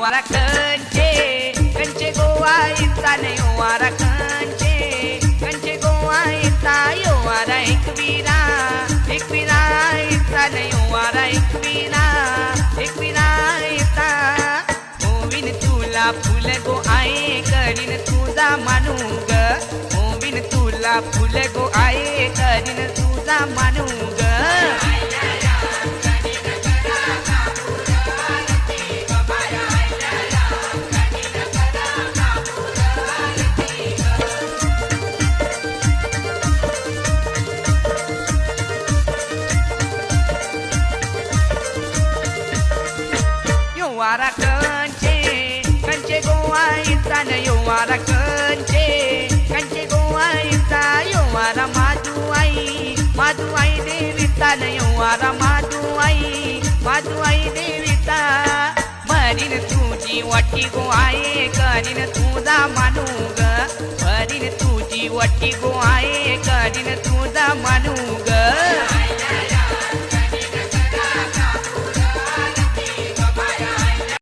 वारा कंचे कंचे गोवा इता नाही वारा कंचे कंचे गोवा इता यो वारा एक विरा एक विरा इता नाही वारा एक बिना एक विरा इता ओविन तुला फुल गो आहे करीन तुझा मानू ग ओविन तुला फुल गो आहे. योवारा कंचे कंचे गोवा इतान योवारा कंचे कंचे गोवाईचा यो मारा माधू आई माधू आई देवितान योवारा माधू आई माधू आई देवीचा. मरीन तुझी वटी गो आहे करीन तुझा मानू ग मरीन तुझी वाटी गो आहे करीन तुझा